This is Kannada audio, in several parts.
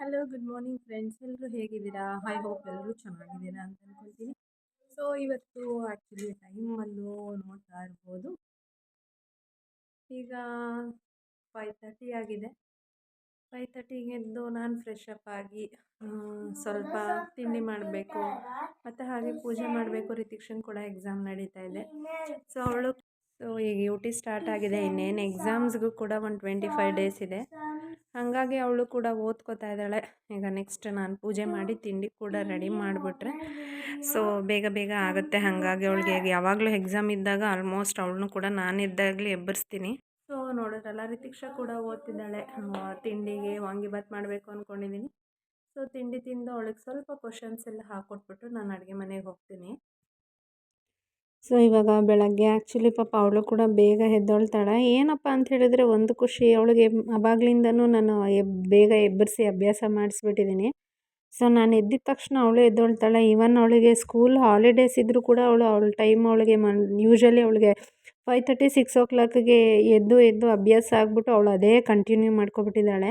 ಹಲೋ ಗುಡ್ ಮಾರ್ನಿಂಗ್ ಫ್ರೆಂಡ್ಸ್ ಎಲ್ಲರೂ ಹೇಗಿದ್ದೀರಾ? ಐ ಹೋಪ್ ಎಲ್ಲರೂ ಚೆನ್ನಾಗಿದ್ದೀರಾ ಅಂತ ಅಂದ್ಕೊಳ್ತೀನಿ ಸೊ ಇವತ್ತು ಆ್ಯಕ್ಚುಲಿ ಟೈಮಲ್ಲೂ ನೋಡ್ತಾ ಇರ್ಬೋದು. ಈಗ ಫೈವ್ ತರ್ಟಿ ಆಗಿದೆ. ಫೈವ್ ತರ್ಟಿಗೆ ಎದ್ದು ನಾನು ಫ್ರೆಶ್ ಅಪ್ ಆಗಿ ಸ್ವಲ್ಪ ತಿಂಡಿ ಮಾಡಬೇಕು. ಮತ್ತು ಹಾಗೆ ಪೂಜೆ ಮಾಡಬೇಕು. ರಿತಿಕ್ಷನ್ ಕೂಡ ಎಕ್ಸಾಮ್ ನಡೀತಾ ಇದೆ. ಸೊ ಅವಳು ಸೊ ಈಗ ಯು ಟಿ ಸ್ಟಾರ್ಟ್ ಆಗಿದೆ. ಇನ್ನೇನು ಎಕ್ಸಾಮ್ಸ್ಗೂ ಕೂಡ ಒಂದು ಟ್ವೆಂಟಿ ಫೈವ್ ಡೇಸ್ ಇದೆ. ಹಾಗಾಗಿ ಅವಳು ಕೂಡ ಓದ್ಕೋತಾ ಇದ್ದಾಳೆ. ಈಗ ನೆಕ್ಸ್ಟ್ ನಾನು ಪೂಜೆ ಮಾಡಿ ತಿಂಡಿ ಕೂಡ ರೆಡಿ ಮಾಡಿಬಿಟ್ರೆ. ಸೊ ಬೇಗ ಬೇಗ ಆಗುತ್ತೆ. ಹಾಗಾಗಿ ಅವಳಿಗೆ ಯಾವಾಗಲೂ ಎಕ್ಸಾಮ್ ಇದ್ದಾಗ ಆಲ್ಮೋಸ್ಟ್ ಅವಳನ್ನು ಕೂಡ ನಾನು ನಾನಿದ್ದಾಗಲೇ ಎಬ್ಬರಿಸ್ತೀನಿ. ಸೊ ನೋಡಿದ್ರಲ್ಲ ರಿತಿಕ್ಷಾ ಕೂಡ ಓದ್ತಿದ್ದಾಳೆ. ತಿಂಡಿಗೆ ವಾಂಗಿಬಾತ್ ಮಾಡಬೇಕು ಅಂದ್ಕೊಂಡಿದ್ದೀನಿ ಸೊ ತಿಂಡಿ ತಿಂದು ಅವಳಿಗೆ ಸ್ವಲ್ಪ ಕ್ವಶನ್ಸ್ ಎಲ್ಲ ಹಾಕ್ಕೊಟ್ಬಿಟ್ಟು ನಾನು ಅಡುಗೆ ಮನೆಗೆ ಹೋಗ್ತೀನಿ. ಸೊ, ಇವಾಗ ಬೆಳಗ್ಗೆ ಆ್ಯಕ್ಚುಲಿ ಪಾಪ ಅವಳು ಕೂಡ ಬೇಗ ಎದ್ದೊಳ್ತಾಳೆ. ಏನಪ್ಪ ಅಂತ ಹೇಳಿದ್ರೆ ಒಂದು ಖುಷಿ, ಅವಳಿಗೆ ಅವಾಗ್ಲಿಂದನೂ ನಾನು ಎಬ್, ಬೇಗ ಎಬ್ಬರಿಸಿ ಅಭ್ಯಾಸ ಮಾಡಿಸ್ಬಿಟ್ಟಿದ್ದೀನಿ ಸೊ, ನಾನು ಎದ್ದಿದ ತಕ್ಷಣ ಅವಳು ಎದ್ದೊಳ್ತಾಳೆ. ಈವನ್ ಅವಳಿಗೆ ಸ್ಕೂಲ್ ಹಾಲಿಡೇಸ್ ಇದ್ದರೂ ಕೂಡ ಅವಳು ಅವಳ ಟೈಮ್ ಅವಳಿಗೆ ಮನ್ ಯೂಶ್ವಲಿ ಅವಳಿಗೆ ಫೈವ್ ತರ್ಟಿ ಸಿಕ್ಸ್ ಓ ಕ್ಲಾಕ್ಗೆ ಎದ್ದು ಎದ್ದು ಅಭ್ಯಾಸ ಆಗಿಬಿಟ್ಟು ಅವಳು ಅದೇ ಕಂಟಿನ್ಯೂ ಮಾಡ್ಕೊಬಿಟ್ಟಿದ್ದಾಳೆ.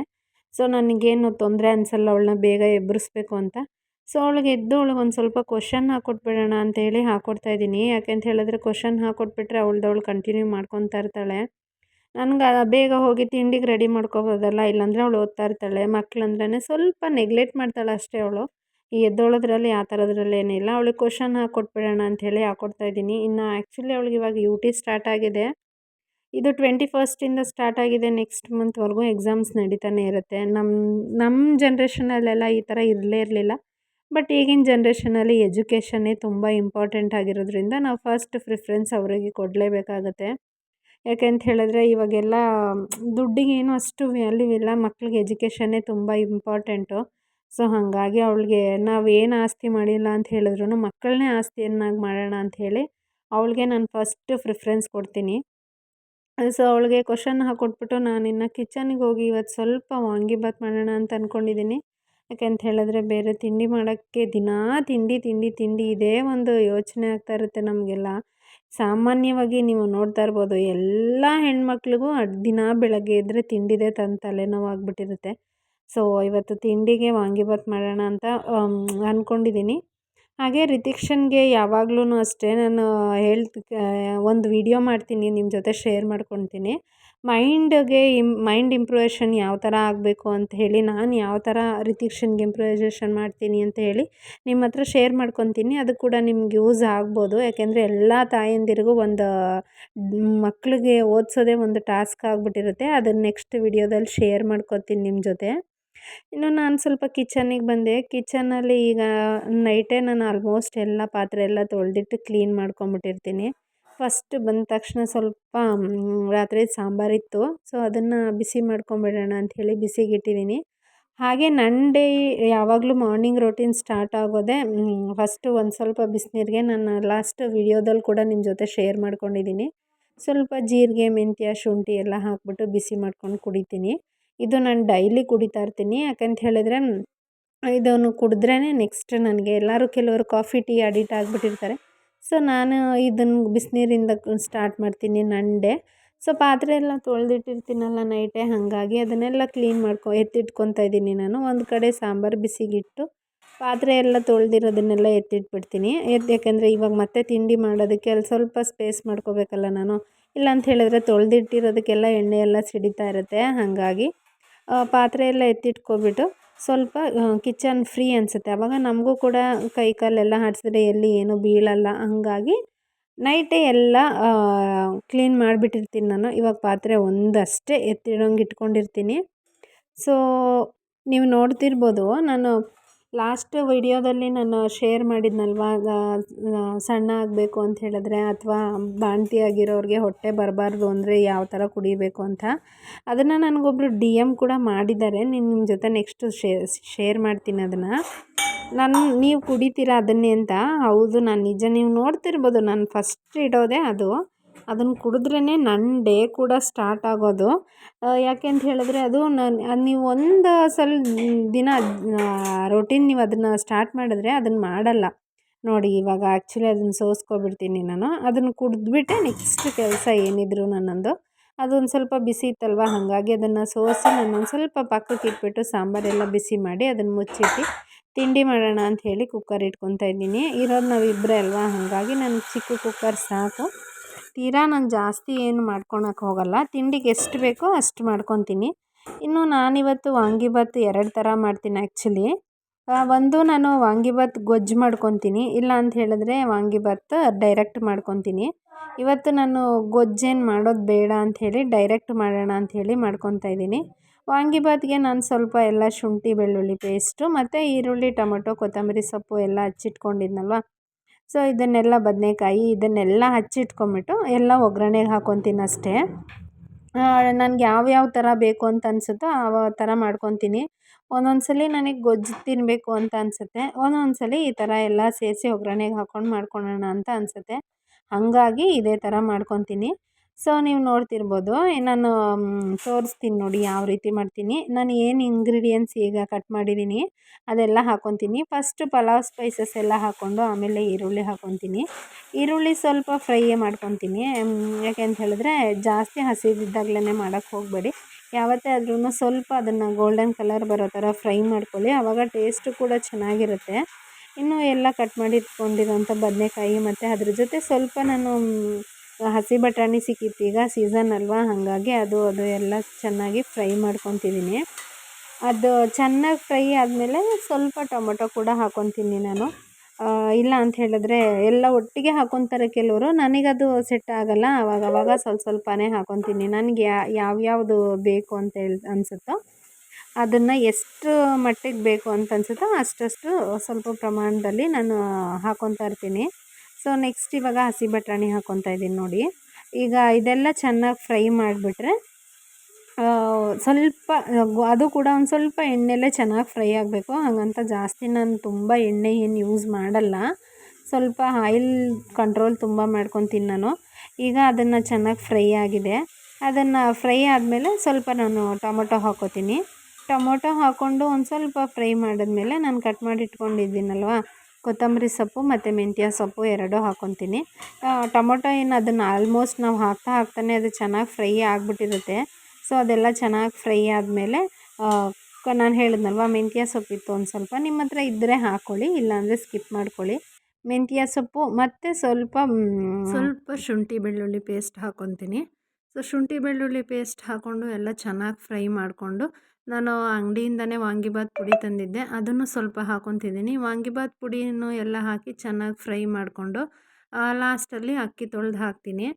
ಸೊ, ನನಗೇನು ತೊಂದರೆ ಅನಿಸಲ್ಲ, ಅವಳನ್ನ ಬೇಗ ಎಬ್ಬರಿಸ್ಬೇಕು ಅಂತ. ಸೊ ಅವಳಿಗೆ ಎದ್ದು ಅವಳಿಗೆ ಒಂದು ಸ್ವಲ್ಪ ಕ್ವಶನ್ ಹಾಕ್ಕೊಟ್ಬಿಡೋಣ ಅಂತೇಳಿ ಹಾಕ್ಕೊಡ್ತಾ ಇದ್ದೀನಿ. ಯಾಕೆ ಅಂತ ಹೇಳಿದ್ರೆ ಕ್ವಶನ್ ಹಾಕ್ಕೊಟ್ಬಿಟ್ರೆ ಅವಳ್ದು ಅವಳು ಕಂಟಿನ್ಯೂ ಮಾಡ್ಕೊತಾ ಇರ್ತಾಳೆ. ನನಗೆ ಬೇಗ ಹೋಗಿ ತಿಂಡಿಗೆ ರೆಡಿ ಮಾಡ್ಕೊಬೋದಲ್ಲ? ಇಲ್ಲಾಂದರೆ ಅವಳು ಓದ್ತಾ ಇರ್ತಾಳೆ. ಮಕ್ಕಳಂದ್ರೆ ಸ್ವಲ್ಪ ನೆಗ್ಲೆಕ್ಟ್ ಮಾಡ್ತಾಳೆ ಅಷ್ಟೇ ಅವಳು. ಈ ಎದ್ದೋಳೋದ್ರಲ್ಲಿ ಆ ಥರದ್ರಲ್ಲಿ ಏನಿಲ್ಲ. ಅವಳಿಗೆ ಕ್ವಶನ್ ಹಾಕ್ಕೊಟ್ಬಿಡೋಣ ಅಂಥೇಳಿ ಹಾಕ್ಕೊಡ್ತಾ ಇದ್ದೀನಿ. ಇನ್ನು ಆ್ಯಕ್ಚುಲಿ ಅವಳಿಗೆ ಇವಾಗ ಯು ಟಿ ಸ್ಟಾರ್ಟ್ ಆಗಿದೆ. ಇದು ಟ್ವೆಂಟಿ ಫಸ್ಟಿಂದ ಸ್ಟಾರ್ಟ್ ಆಗಿದೆ. ನೆಕ್ಸ್ಟ್ ಮಂತ್ವರೆಗೂ ಎಕ್ಸಾಮ್ಸ್ ನಡೀತಾನೆ ಇರುತ್ತೆ. ನಮ್ಮ ನಮ್ಮ ಜನ್ರೇಷನಲ್ಲೆಲ್ಲ ಈ ಥರ ಇರಲೇ ಇರಲಿಲ್ಲ. ಬಟ್ ಈಗಿನ ಜನ್ರೇಷನಲ್ಲಿ ಎಜುಕೇಷನ್ನೇ ತುಂಬ ಇಂಪಾರ್ಟೆಂಟ್ ಆಗಿರೋದ್ರಿಂದ ನಾವು ಫಸ್ಟ್ ಪ್ರಿಫ್ರೆನ್ಸ್ ಅವರಿಗೆ ಕೊಡಲೇಬೇಕಾಗತ್ತೆ. ಯಾಕೆ ಅಂತ ಹೇಳಿದ್ರೆ ಇವಾಗೆಲ್ಲ ದುಡ್ಡಿಗೇನು ಅಷ್ಟು ವ್ಯಾಲ್ಯೂ ಇಲ್ಲ, ಮಕ್ಳಿಗೆ ಎಜುಕೇಷನ್ನೇ ತುಂಬ ಇಂಪಾರ್ಟೆಂಟು. ಸೊ ಹಾಗಾಗಿ ಅವಳಿಗೆ ನಾವು ಏನು ಆಸ್ತಿ ಮಾಡಿಲ್ಲ ಅಂತ ಹೇಳಿದ್ರು ಮಕ್ಕಳನ್ನೇ ಆಸ್ತಿಯನ್ನಾಗಿ ಮಾಡೋಣ ಅಂಥೇಳಿ ಅವಳಿಗೆ ನಾನು ಫಸ್ಟ್ ಪ್ರಿಫ್ರೆನ್ಸ್ ಕೊಡ್ತೀನಿ. ಸೊ ಅವಳಿಗೆ ಕ್ವಶನ್ ಹಾಕ್ಕೊಟ್ಬಿಟ್ಟು ಇನ್ನು ಕಿಚನ್ಗೆ ಹೋಗಿ ಇವತ್ತು ಸ್ವಲ್ಪ ವಾಂಗಿಬಾತ್ ಮಾಡೋಣ ಅಂತ ಅಂದ್ಕೊಂಡಿದ್ದೀನಿ ಯಾಕೆ ಅಂತ ಹೇಳಿದ್ರೆ ಬೇರೆ ತಿಂಡಿ ಮಾಡೋಕ್ಕೆ ದಿನಾ ತಿಂಡಿ ತಿಂಡಿ ತಿಂಡಿ ಇದೇ ಒಂದು ಯೋಚನೆ ಆಗ್ತಾ ಇರುತ್ತೆ ನಮಗೆಲ್ಲ. ಸಾಮಾನ್ಯವಾಗಿ ನೀವು ನೋಡ್ತಾ ಇರ್ಬೋದು, ಎಲ್ಲ ಹೆಣ್ಮಕ್ಳಿಗೂ ದಿನ ಬೆಳಗ್ಗೆ ಎದ್ದರೆ ತಿಂಡಿದೆ ತಂದು ತಲೆನೋವು ಆಗಿಬಿಟ್ಟಿರುತ್ತೆ. ಸೊ, ಇವತ್ತು ತಿಂಡಿಗೆ ವಾಂಗಿಬಾತ್ ಮಾಡೋಣ ಅಂತ ಅಂದ್ಕೊಂಡಿದ್ದೀನಿ ಹಾಗೆ ರಿತಿಕ್ಷನ್ಗೆ ಯಾವಾಗ್ಲೂ ಅಷ್ಟೇ ನಾನು ಹೆಲ್ತ್ ಒಂದು ವಿಡಿಯೋ ಮಾಡ್ತೀನಿ ನಿಮ್ಮ ಜೊತೆ ಶೇರ್ ಮಾಡ್ಕೊತೀನಿ. ಮೈಂಡ್ಗೆ ಇಮ್, ಮೈಂಡ್ ಇಂಪ್ರೂವೇಷನ್ ಯಾವ ಥರ ಆಗಬೇಕು ಅಂತ ಹೇಳಿ, ನಾನು ಯಾವ ಥರ ರಿತಿಕ್ಷನ್ಗೆ ಇಂಪ್ರೂವೈಸೇಷನ್ ಮಾಡ್ತೀನಿ ಅಂತ ಹೇಳಿ ನಿಮ್ಮ ಹತ್ರ ಶೇರ್ ಮಾಡ್ಕೊತೀನಿ. ಅದು ಕೂಡ ನಿಮ್ಗೆ ಯೂಸ್ ಆಗ್ಬೋದು. ಯಾಕೆಂದರೆ ಎಲ್ಲ ತಾಯಂದಿರಿಗೂ ಒಂದು ಮಕ್ಕಳಿಗೆ ಓದಿಸೋದೇ ಒಂದು ಟಾಸ್ಕ್ ಆಗಿಬಿಟ್ಟಿರುತ್ತೆ. ಅದನ್ನು ನೆಕ್ಸ್ಟ್ ವಿಡಿಯೋದಲ್ಲಿ ಶೇರ್ ಮಾಡ್ಕೊತೀನಿ ನಿಮ್ಮ ಜೊತೆ. ಇನ್ನು ನಾನು ಸ್ವಲ್ಪ ಕಿಚನಿಗೆ ಬಂದೆ. ಕಿಚನಲ್ಲಿ ಈಗ ನೈಟೇ ನಾನು ಆಲ್ಮೋಸ್ಟ್ ಎಲ್ಲ ಪಾತ್ರೆ ಎಲ್ಲ ತೊಳೆದಿಟ್ಟು ಕ್ಲೀನ್ ಮಾಡ್ಕೊಂಬಿಟ್ಟಿರ್ತೀನಿ. ಫಸ್ಟ್ ಬಂದ ತಕ್ಷಣ ಸ್ವಲ್ಪ ರಾತ್ರಿ ಸಾಂಬಾರಿತ್ತು ಸೊ ಅದನ್ನು ಬಿಸಿ ಮಾಡ್ಕೊಂಬಿಡೋಣ ಅಂಥೇಳಿ ಬಿಸಿಗಿಟ್ಟಿದ್ದೀನಿ ಹಾಗೆ ನನ್ನ ಡೇ ಯಾವಾಗಲೂ ಮಾರ್ನಿಂಗ್ ರೊಟೀನ್ ಸ್ಟಾರ್ಟ್ ಆಗೋದೇ ಫಸ್ಟು ಒಂದು ಸ್ವಲ್ಪ ಬಿಸಿನೀರಿಗೆ ನಾನು ಲಾಸ್ಟ್ ವಿಡಿಯೋದಲ್ಲಿ ಕೂಡ ನಿಮ್ಮ ಜೊತೆ ಶೇರ್ ಮಾಡ್ಕೊಂಡಿದ್ದೀನಿ ಸ್ವಲ್ಪ ಜೀರಿಗೆ, ಮೆಂತ್ಯ, ಶುಂಠಿ ಎಲ್ಲ ಹಾಕ್ಬಿಟ್ಟು ಬಿಸಿ ಮಾಡ್ಕೊಂಡು ಕುಡಿತೀನಿ. ಇದು ನಾನು ಡೈಲಿ ಕುಡಿತಾ ಇರ್ತೀನಿ. ಯಾಕಂತ ಹೇಳಿದ್ರೆ ಇದನ್ನು ಕುಡಿದ್ರೇ ನೆಕ್ಸ್ಟ್ ನನಗೆ ಎಲ್ಲರೂ ಕೆಲವರು ಕಾಫಿ ಟೀ ಅಡಿಟ್ ಆಗಿಬಿಟ್ಟಿರ್ತಾರೆ. ಸೊ ನಾನು ಇದನ್ನು ಬಿಸಿನೀರಿಂದ ಸ್ಟಾರ್ಟ್ ಮಾಡ್ತೀನಿ ನಂಡೆ ಸೊ ಪಾತ್ರೆ ಎಲ್ಲ ತೊಳೆದಿಟ್ಟಿರ್ತೀನಲ್ಲ ನೈಟೇ ಹಾಗಾಗಿ ಅದನ್ನೆಲ್ಲ ಕ್ಲೀನ್ ಮಾಡ್ಕೊ, ಎತ್ತಿಟ್ಕೊತಾ ಇದ್ದೀನಿ ನಾನು. ಒಂದು ಕಡೆ ಸಾಂಬಾರು, ಬಿಸಿಗಿಟ್ಟು, ಪಾತ್ರೆ ಎಲ್ಲ ತೊಳೆದಿರೋದನ್ನೆಲ್ಲ ಎತ್ತಿಟ್ಬಿಡ್ತೀನಿ. ಎದ್ದು ಯಾಕೆಂದರೆ ಇವಾಗ ಮತ್ತೆ ತಿಂಡಿ ಮಾಡೋದಕ್ಕೆ ಅಲ್ಲಿ ಸ್ವಲ್ಪ ಸ್ಪೇಸ್ ಮಾಡ್ಕೋಬೇಕಲ್ಲ ನಾನು. ಇಲ್ಲ ಅಂತ ಹೇಳಿದ್ರೆ ತೊಳೆದಿಟ್ಟಿರೋದಕ್ಕೆಲ್ಲ ಎಣ್ಣೆ ಎಲ್ಲ ಸಿಡಿತಾ ಇರುತ್ತೆ. ಹಾಗಾಗಿ ಪಾತ್ರೆ ಎಲ್ಲ ಎತ್ತಿಟ್ಕೊಬಿಟ್ಟು ಸ್ವಲ್ಪ ಕಿಚನ್ ಫ್ರೀ ಅನಿಸುತ್ತೆ. ಆವಾಗ ನಮಗೂ ಕೂಡ ಕೈ ಕಾಲೆಲ್ಲ ಆಡಿಸಿದ್ರೆ ಎಲ್ಲಿ ಏನೂ ಬೀಳಲ್ಲ. ಹಾಗಾಗಿ ನೈಟೇ ಎಲ್ಲ ಕ್ಲೀನ್ ಮಾಡಿಬಿಟ್ಟಿರ್ತೀನಿ ನಾನು. ಇವಾಗ ಪಾತ್ರೆ ಒಂದಷ್ಟೇ ಎತ್ತಿಡೋಂಗೆ ಇಟ್ಕೊಂಡಿರ್ತೀನಿ. ಸೊ, ನೀವು ನೋಡ್ತಿರ್ಬೋದು, ನಾನು ಲಾಸ್ಟ್ ವಿಡಿಯೋದಲ್ಲಿ ನಾನು ಶೇರ್ ಮಾಡಿದ್ನಲ್ವ? ಸಣ್ಣ ಆಗಬೇಕು ಅಂತ ಹೇಳಿದ್ರೆ ಅಥವಾ ಬಾಣಂತಿ ಆಗಿರೋರಿಗೆ ಹೊಟ್ಟೆ ಬರಬಾರ್ದು ಅಂದರೆ ಯಾವ ಥರ ಕುಡಿಬೇಕು ಅಂತ. ಅದನ್ನು ನನಗೊಬ್ರು ಡಿ ಎಂ ಕೂಡ ಮಾಡಿದ್ದಾರೆ. ನೀನು ನಿಮ್ಮ ಜೊತೆ ನೆಕ್ಸ್ಟ್ ಶೇರ್ ಮಾಡ್ತೀನಿ ಅದನ್ನು. ನಾನು, ನೀವು ಕುಡಿತೀರಾ ಅದನ್ನೇ ಅಂತ. ಹೌದು, ನಾನು ನಿಜ, ನೀವು ನೋಡ್ತಿರ್ಬೋದು. ನಾನು ಫಸ್ಟ್ ಇಡೋದೇ ಅದು. ಅದನ್ನು ಕುಡಿದ್ರೇ ನನ್ನ ಡೇ ಕೂಡ ಸ್ಟಾರ್ಟ್ ಆಗೋದು. ಯಾಕೆ ಅಂತ ಹೇಳಿದ್ರೆ ಅದು ನಾನು ನೀವು ಒಂದು ಸಲ ದಿನ ರೊಟೀನ್ ನೀವು ಅದನ್ನು ಸ್ಟಾರ್ಟ್ ಮಾಡಿದ್ರೆ ಅದನ್ನು ಮಾಡಲ್ಲ. ನೋಡಿ ಇವಾಗ ಆ್ಯಕ್ಚುಲಿ ಅದನ್ನು ಸೋಸ್ಕೊಬಿಡ್ತೀನಿ ನಾನು. ಅದನ್ನು ಕುಡಿದ್ಬಿಟ್ಟೆ ನೆಕ್ಸ್ಟ್ ಕೆಲಸ ಏನಿದ್ರು ನನ್ನದು. ಅದೊಂದು ಸ್ವಲ್ಪ ಬಿಸಿ ಇತ್ತಲ್ವ? ಹಾಗಾಗಿ ಅದನ್ನು ಸೋಸಿ ನಾನು ಒಂದು ಸ್ವಲ್ಪ ಪಕ್ಕಕ್ಕೆ ಇಟ್ಬಿಟ್ಟು ಸಾಂಬಾರೆಲ್ಲ ಬಿಸಿ ಮಾಡಿ ಅದನ್ನು ಮುಚ್ಚಿಟ್ಟು ತಿಂಡಿ ಮಾಡೋಣ ಅಂತ ಹೇಳಿ ಕುಕ್ಕರ್ ಇಟ್ಕೊತಾ ಇದ್ದೀನಿ. ಇರೋದು ನಾವಿಬ್ಬರೇ ಅಲ್ವಾ? ಹಾಗಾಗಿ ನಾನು ಚಿಕ್ಕ ಕುಕ್ಕರ್ ಸಾಕು. ತೀರಾ ನಾನು ಜಾಸ್ತಿ ಏನು ಮಾಡ್ಕೊಳಕ್ಕೆ ಹೋಗಲ್ಲ. ತಿಂಡಿಗೆ ಎಷ್ಟು ಬೇಕೋ ಅಷ್ಟು ಮಾಡ್ಕೊತೀನಿ. ಇನ್ನು ನಾನಿವತ್ತು ವಾಂಗಿಬಾತ್ ಎರಡು ಥರ ಮಾಡ್ತೀನಿ ಆ್ಯಕ್ಚುಲಿ ಒಂದು ನಾನು ವಾಂಗಿಬಾತ್ ಗೊಜ್ಜು ಮಾಡ್ಕೊತೀನಿ. ಇಲ್ಲ ಅಂತ ಹೇಳಿದ್ರೆ ವಾಂಗಿಬಾತ್ ಡೈರೆಕ್ಟ್ ಮಾಡ್ಕೊತೀನಿ. ಇವತ್ತು ನಾನು ಗೊಜ್ಜೇನು ಮಾಡೋದು ಬೇಡ ಅಂಥೇಳಿ ಡೈರೆಕ್ಟ್ ಮಾಡೋಣ ಅಂಥೇಳಿ ಮಾಡ್ಕೊತಾ ಇದ್ದೀನಿ. ವಾಂಗಿಬಾತ್ಗೆ ನಾನು ಸ್ವಲ್ಪ ಎಲ್ಲ ಶುಂಠಿ, ಬೆಳ್ಳುಳ್ಳಿ ಪೇಸ್ಟು ಮತ್ತು ಈರುಳ್ಳಿ, ಟೊಮೊಟೊ, ಕೊತ್ತಂಬರಿ ಸೊಪ್ಪು ಎಲ್ಲ ಹಚ್ಚಿಟ್ಕೊಂಡಿದ್ನಲ್ವ? ಸೊ, ಇದನ್ನೆಲ್ಲ ಬದನೇಕಾಯಿ ಇದನ್ನೆಲ್ಲ ಹಚ್ಚಿಟ್ಕೊಂಬಿಟ್ಟು ಎಲ್ಲ ಒಗ್ಗರಣೆಗೆ ಹಾಕೊತೀನಿ ಅಷ್ಟೇ. ನನಗೆ ಯಾವ್ಯಾವ ಥರ ಬೇಕು ಅಂತ ಅನಿಸುತ್ತೋ ಆ ಥರ ಮಾಡ್ಕೊತೀನಿ. ಒಂದೊಂದು ಸಲ ನನಗೆ ಗೊಜ್ಜು ತಿನ್ನಬೇಕು ಅಂತ ಅನಿಸುತ್ತೆ. ಒಂದೊಂದು ಸಲ ಈ ಥರ ಎಲ್ಲ ಸೇರಿಸಿ ಒಗ್ಗರಣೆಗೆ ಹಾಕ್ಕೊಂಡು ಮಾಡ್ಕೊಳ್ಳೋಣ ಅಂತ ಅನಿಸುತ್ತೆ. ಹಾಗಾಗಿ ಇದೇ ಥರ ಮಾಡ್ಕೊತೀನಿ. ಸೊ, ನೀವು ನೋಡ್ತಿರ್ಬೋದು. ನಾನು ತೋರಿಸ್ತೀನಿ ನೋಡಿ ಯಾವ ರೀತಿ ಮಾಡ್ತೀನಿ. ನಾನು ಏನು ಇಂಗ್ರೀಡಿಯೆಂಟ್ಸ್ ಈಗ ಕಟ್ ಮಾಡಿದ್ದೀನಿ, ಅದೆಲ್ಲ ಹಾಕ್ಕೊತೀನಿ ಫಸ್ಟ್ ಪಲಾವ್ ಸ್ಪೈಸಸ್ ಎಲ್ಲ ಹಾಕ್ಕೊಂಡು ಆಮೇಲೆ ಈರುಳ್ಳಿ ಹಾಕ್ಕೊತೀನಿ ಈರುಳ್ಳಿ ಸ್ವಲ್ಪ ಫ್ರೈಯೇ ಮಾಡ್ಕೊತೀನಿ. ಯಾಕೆ ಅಂತ ಹೇಳಿದ್ರೆ ಜಾಸ್ತಿ ಹಸಿದಿದ್ದಾಗಲೇ ಮಾಡೋಕ್ಕೆ ಹೋಗಬೇಡಿ. ಯಾವತ್ತೇ ಆದ್ರೂ ಸ್ವಲ್ಪ ಅದನ್ನು ಗೋಲ್ಡನ್ ಕಲರ್ ಬರೋ ಥರ ಫ್ರೈ ಮಾಡ್ಕೊಳ್ಳಿ. ಆವಾಗ ಟೇಸ್ಟು ಕೂಡ ಚೆನ್ನಾಗಿರುತ್ತೆ. ಇನ್ನು ಎಲ್ಲ ಕಟ್ ಮಾಡಿ ಇಟ್ಕೊಂಡಿರೋಂಥ ಬದನೇಕಾಯಿ ಮತ್ತು ಅದ್ರ ಜೊತೆ ಸ್ವಲ್ಪ ನಾನು ಹಸಿ ಬಟಾಣಿ ಸಿಕ್ಕಿತ್ತು ಈಗ ಸೀಸನ್ ಅಲ್ವಾ? ಹಾಗಾಗಿ ಅದು ಅದು ಎಲ್ಲ ಚೆನ್ನಾಗಿ ಫ್ರೈ ಮಾಡ್ಕೊತಿದ್ದೀನಿ. ಅದು ಚೆನ್ನಾಗಿ ಫ್ರೈ ಆದಮೇಲೆ ಸ್ವಲ್ಪ ಟೊಮೊಟೊ ಕೂಡ ಹಾಕೊತೀನಿ ನಾನು. ಇಲ್ಲ ಅಂತ ಹೇಳಿದ್ರೆ ಎಲ್ಲ ಒಟ್ಟಿಗೆ ಹಾಕೊತಾರೆ ಕೆಲವರು. ನನಗದು ಸೆಟ್ ಆಗೋಲ್ಲ. ಅವಾಗವಾಗ ಸ್ವಲ್ಪ ಸ್ವಲ್ಪನೇ ಹಾಕೊತೀನಿ. ನನಗೆ ಯಾವ್ಯಾವುದು ಬೇಕು ಅಂತ ಹೇಳಿ, ಅನಿಸುತ್ತೋ ಅದನ್ನು ಎಷ್ಟು ಮಟ್ಟಿಗೆ ಬೇಕು ಅಂತ ಅನಿಸುತ್ತೋ ಅಷ್ಟಷ್ಟು ಸ್ವಲ್ಪ ಪ್ರಮಾಣದಲ್ಲಿ ನಾನು ಹಾಕೊತಾ ಇರ್ತೀನಿ. ಸೊ ನೆಕ್ಸ್ಟ್ ಇವಾಗ ಹಸಿ ಬಟಾಣಿ ಹಾಕ್ಕೊತಾ ಇದ್ದೀನಿ ನೋಡಿ. ಈಗ ಇದೆಲ್ಲ ಚೆನ್ನಾಗಿ ಫ್ರೈ ಮಾಡಿಬಿಟ್ರೆ ಸ್ವಲ್ಪ, ಅದು ಕೂಡ ಒಂದು ಸ್ವಲ್ಪ ಎಣ್ಣೆಲೇ ಚೆನ್ನಾಗಿ ಫ್ರೈ ಆಗಬೇಕು. ಹಾಗಂತ ಜಾಸ್ತಿ ನಾನು ತುಂಬ ಎಣ್ಣೆ ಏನು ಯೂಸ್ ಮಾಡಲ್ಲ. ಸ್ವಲ್ಪ ಆಯಿಲ್ ಕಂಟ್ರೋಲ್ ತುಂಬ ಮಾಡ್ಕೊತೀನಿ ನಾನು. ಈಗ ಅದನ್ನು ಚೆನ್ನಾಗಿ ಫ್ರೈ ಆಗಿದೆ. ಅದನ್ನು ಫ್ರೈ ಆದಮೇಲೆ ಸ್ವಲ್ಪ ನಾನು ಟೊಮೊಟೊ ಹಾಕೋತೀನಿ. ಟೊಮೊಟೊ ಹಾಕ್ಕೊಂಡು ಒಂದು ಸ್ವಲ್ಪ ಫ್ರೈ ಮಾಡಿದ್ಮೇಲೆ ನಾನು ಕಟ್ ಮಾಡಿ ಇಟ್ಕೊಂಡಿದ್ದೀನಲ್ವ? ಕೊತ್ತಂಬರಿ ಸೊಪ್ಪು ಮತ್ತು ಮೆಂತ್ಯ ಸೊಪ್ಪು ಎರಡೂ ಹಾಕ್ಕೊತೀನಿ ಟೊಮೊಟೊ ಏನು ಅದನ್ನು ಆಲ್ಮೋಸ್ಟ್ ನಾವು ಹಾಕ್ತಾ ಹಾಕ್ತಾನೆ ಅದು ಚೆನ್ನಾಗಿ ಫ್ರೈ ಆಗಿಬಿಟ್ಟಿರುತ್ತೆ. ಸೊ ಅದೆಲ್ಲ ಚೆನ್ನಾಗಿ ಫ್ರೈ ಆದಮೇಲೆ ನಾನು ಹೇಳಿದ್ನಲ್ವ, ಮೆಂತ್ಯ ಸೊಪ್ಪಿತ್ತು ಒಂದು ಸ್ವಲ್ಪ, ನಿಮ್ಮ ಹತ್ರ ಇದ್ದರೆ ಹಾಕ್ಕೊಳ್ಳಿ ಇಲ್ಲಾಂದರೆ ಸ್ಕಿಪ್ ಮಾಡ್ಕೊಳ್ಳಿ. ಮೆಂತ್ಯ ಸೊಪ್ಪು ಮತ್ತು ಸ್ವಲ್ಪ ಸ್ವಲ್ಪ ಶುಂಠಿ ಬೆಳ್ಳುಳ್ಳಿ ಪೇಸ್ಟ್ ಹಾಕ್ಕೊತೀನಿ ಸೊ ಶುಂಠಿ ಬೆಳ್ಳುಳ್ಳಿ ಪೇಸ್ಟ್ ಹಾಕ್ಕೊಂಡು ಎಲ್ಲ ಚೆನ್ನಾಗಿ ಫ್ರೈ ಮಾಡಿಕೊಂಡು ನಾನು ಅಂಗಡಿಯಿಂದನೇ ವಾಂಗಿಬಾತ್ ಪುಡಿ ತಂದಿದ್ದೆ. ಅದನ್ನು ಸ್ವಲ್ಪ ಹಾಕೊತಿದ್ದೀನಿ. ವಾಂಗಿಬಾತ್ ಪುಡಿಯನ್ನು ಎಲ್ಲ ಹಾಕಿ ಚೆನ್ನಾಗಿ ಫ್ರೈ ಮಾಡಿಕೊಂಡು ಲಾಸ್ಟಲ್ಲಿ ಅಕ್ಕಿ ತೊಳೆದು ಹಾಕ್ತೀನಿ.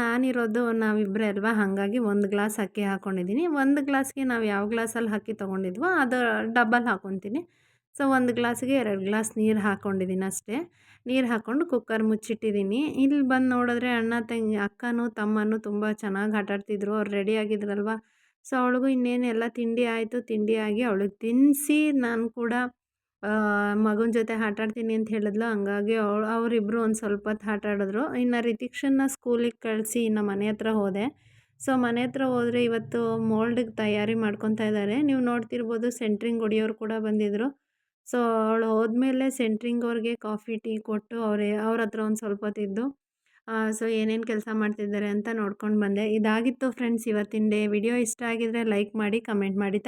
ನಾನಿರೋದು ನಾವಿಬ್ಬರೇ ಅಲ್ವಾ? ಹಾಗಾಗಿ ಒಂದು ಗ್ಲಾಸ್ ಅಕ್ಕಿ ಹಾಕ್ಕೊಂಡಿದ್ದೀನಿ ಒಂದು ಗ್ಲಾಸ್ಗೆ ನಾವು ಯಾವ ಗ್ಲಾಸಲ್ಲಿ ಅಕ್ಕಿ ತೊಗೊಂಡಿದ್ವೋ, ಅದು ಡಬಲ್ ಹಾಕೊತೀನಿ. ಸೊ, ಒಂದು ಗ್ಲಾಸ್ಗೆ ಎರಡು ಗ್ಲಾಸ್ ನೀರು ಹಾಕ್ಕೊಂಡಿದ್ದೀನಿ ಅಷ್ಟೇ. ನೀರು ಹಾಕ್ಕೊಂಡು ಕುಕ್ಕರ್ ಮುಚ್ಚಿಟ್ಟಿದ್ದೀನಿ ಇಲ್ಲಿ ಬಂದು ನೋಡಿದ್ರೆ ಅಣ್ಣ, ತಂಗಿ, ಅಕ್ಕನೂ ತಮ್ಮನೂ ತುಂಬ ಚೆನ್ನಾಗಿ ಆಟಾಡ್ತಿದ್ರು. ಅವ್ರು ರೆಡಿ ಆಗಿದ್ರಲ್ವ? ಸೊ, ಅವಳಿಗೂ ಇನ್ನೇನು ಎಲ್ಲ ತಿಂಡಿ ಆಯಿತು, ತಿಂಡಿ ಆಗಿ ಅವಳಿಗೆ ತಿನ್ನಿಸಿ ನಾನು ಕೂಡ ಮಗನ ಜೊತೆ ಆಟಾಡ್ತೀನಿ ಅಂತ ಹೇಳಿದ್ಲು. ಹಂಗಾಗಿ ಅವಳು ಅವರಿಬ್ಬರು ಒಂದು ಸ್ವಲ್ಪ ಹೊತ್ತು ಆಟ ಆಡಿದ್ರು ಇನ್ನು ರಿತಿಕ್ಷನ್ನ ಸ್ಕೂಲಿಗೆ ಕಳಿಸಿ ಇನ್ನು ಮನೆ ಹತ್ರ ಹೋದೆ. ಸೊ, ಮನೆ ಹತ್ರ ಹೋದರೆ ಇವತ್ತು ಮೋಲ್ಡಿಗೆ ತಯಾರಿ ಮಾಡ್ಕೊತಾ ಇದ್ದಾರೆ ನೀವು ನೋಡ್ತಿರ್ಬೋದು ಸೆಂಟ್ರಿಂಗ್ ಹೊಡಿಯೋರು ಕೂಡ ಬಂದಿದ್ದರು ಸೊ, ಅವಳು ಹೋದ್ಮೇಲೆ ಸೆಂಟ್ರಿಂಗ್ ಅವ್ರಿಗೆ ಕಾಫಿ, ಟೀ ಕೊಟ್ಟು ಅವರೇ, ಅವ್ರ ಹತ್ರ ಒಂದು ಸ್ವಲ್ಪ ಹೊತ್ತಿದ್ದು ಸೊ ಏನೇನು ಕೆಲಸ ಮಾಡ್ತಿದ್ದಾರೆ ಅಂತ ನೋಡ್ಕೊಂಡು ಬಂದೆ. ಇದಾಗಿತ್ತು ಫ್ರೆಂಡ್ಸ್ ಇವತ್ತಿನ ಡೇ ವಿಡಿಯೋ ಇಷ್ಟ ಆಗಿದ್ರೆ ಲೈಕ್ ಮಾಡಿ ಕಮೆಂಟ್ ಮಾಡಿ.